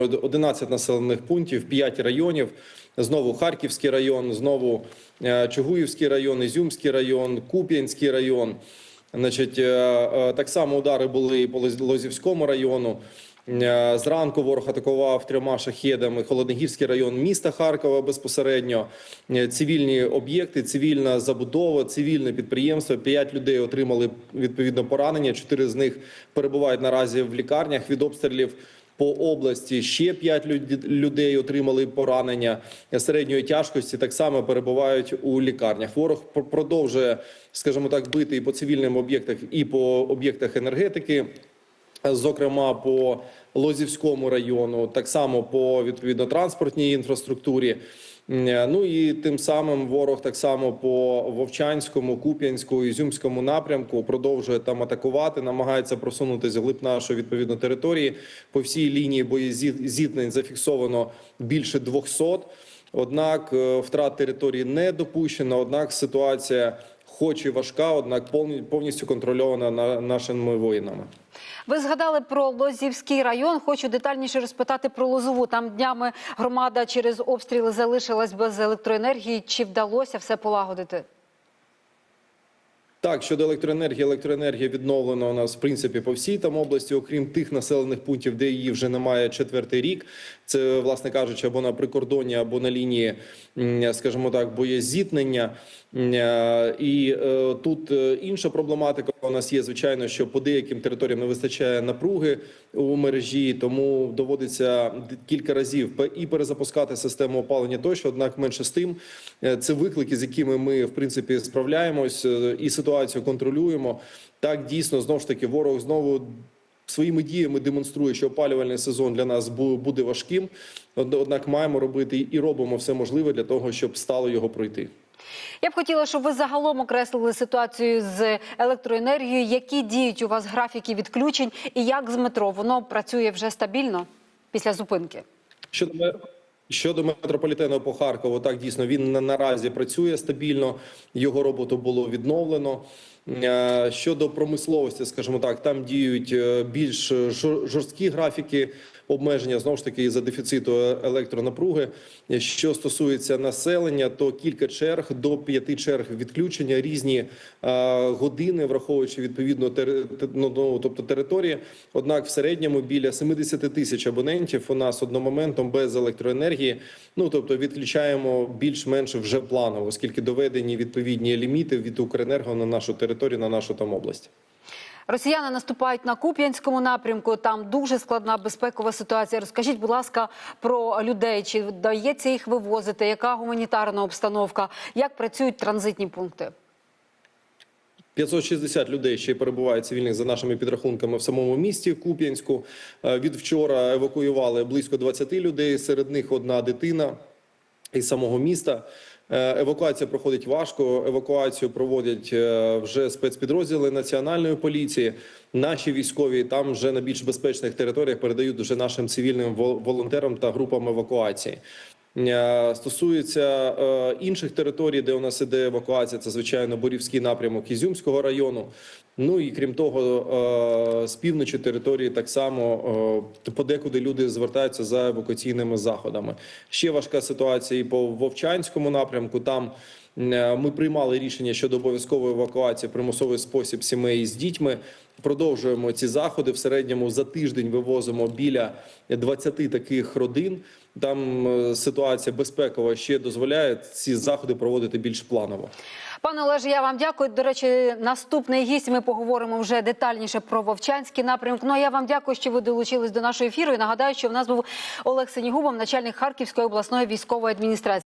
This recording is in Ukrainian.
11 населених пунктів, 5 районів. Знову Харківський район, знову е, Чугуївський район, Ізюмський район, Куп'янський район. Значить, е, е, так само удари були і по Лозівському району. Зранку ворог атакував трьома шахедами Холодногірський район міста Харкова безпосередньо. Цивільні об'єкти, цивільна забудова, цивільне підприємство. П'ять людей отримали відповідно поранення. Чотири з них перебувають наразі в лікарнях від обстрілів. По області ще п'ять людей отримали поранення середньої тяжкості. Так само перебувають у лікарнях. Ворог продовжує, скажімо так, бити і по цивільним об'єктах, і по об'єктах енергетики. Зокрема, по Лозівському району, так само по відповідно транспортній інфраструктурі. М, Ну і тим самим ворог так само по Вовчанському, Куп'янську, Ізюмському напрямку продовжує там атакувати, намагається просунутися глиб нашої відповідно території. По всій лінії боєзіткнень зафіксовано більше 200. Однак е, втрат території не допущено. Однак ситуація, хоч і важка, однак повні- повністю контрольована на- нашими воїнами. Ви згадали про Лозівський район. Хочу детальніше розпитати про Лозову. Там днями громада через обстріли залишилась без електроенергії. Чи вдалося все полагодити? Так, щодо електроенергії, електроенергія відновлена у нас в принципі по всій там області, окрім тих населених пунктів, де її вже немає четвертий рік. Це, власне кажучи, або на прикордоні, або на лінії, скажімо так, боєзіткнення. Е, І е, тут е, інша проблематика у нас є, звичайно, що по деяким територіям не вистачає напруги у мережі, тому доводиться кілька разів і перезапускати систему опалення тощо. Однак, менше з тим, це виклики, з якими ми в принципі справляємось і ситуацію контролюємо. Так дійсно знову ж таки ворог знову. Своїми діями демонструє, що опалювальний сезон для нас буде важким. Однак маємо робити і робимо все можливе для того, щоб стало його пройти. Я б хотіла, щоб ви загалом окреслили ситуацію з електроенергією. Які діють у вас графіки відключень, і як з метро воно працює вже стабільно після зупинки? Щодо ме- щодо метрополітену по Харкову, так дійсно він на- наразі працює стабільно. Його роботу було відновлено. Е, Щодо промисловості, скажімо так, там діють е, більш жорсткі графіки обмеження знову ж таки за дефіциту е- електронапруги. Що стосується населення, то кілька черг до п'яти черг відключення різні е, години, враховуючи відповідно тери- ну, ну, тобто території. Однак, в середньому біля 70 тисяч абонентів у нас одномоментом без електроенергії. Ну тобто відключаємо більш-менш вже планово, оскільки доведені відповідні ліміти від Укренерго на нашу територію, на нашу там область. Росіяни наступають на Куп'янському напрямку. Там дуже складна безпекова ситуація. Розкажіть, будь ласка, про людей. Чи вдається їх вивозити? Яка гуманітарна обстановка? Як працюють транзитні пункти? 560 людей ще перебувають цивільних за нашими підрахунками в самому місті Куп'янську. Е, Від вчора евакуювали близько 20 людей. Серед них одна дитина із самого міста. Е, Евакуація проходить важко. Евакуацію проводять е, вже спецпідрозділи національної поліції. Наші військові там вже на більш безпечних територіях передають вже нашим цивільним вол- волонтерам та групам евакуації. Е, Стосується е, інших територій, де у нас іде евакуація, це звичайно Борівський напрямок Ізюмського району. Ну і крім того, е, з півночі території так само подекуди люди звертаються за евакуаційними заходами. Ще важка ситуація і по Вовчанському напрямку. Там ми приймали рішення щодо обов'язкової евакуації примусовий спосіб сімей з дітьми. Продовжуємо ці заходи. В середньому за тиждень вивозимо біля 20 таких родин. Там е, ситуація безпекова ще дозволяє ці заходи проводити більш планово. Пане Олеже, я вам дякую. До речі, наступний гість. Ми поговоримо вже детальніше про Вовчанський напрямок. Ну а я вам дякую, що ви долучились до нашого ефіру. І нагадаю, що в нас був Олег Сенігубов, начальник Харківської обласної військової адміністрації.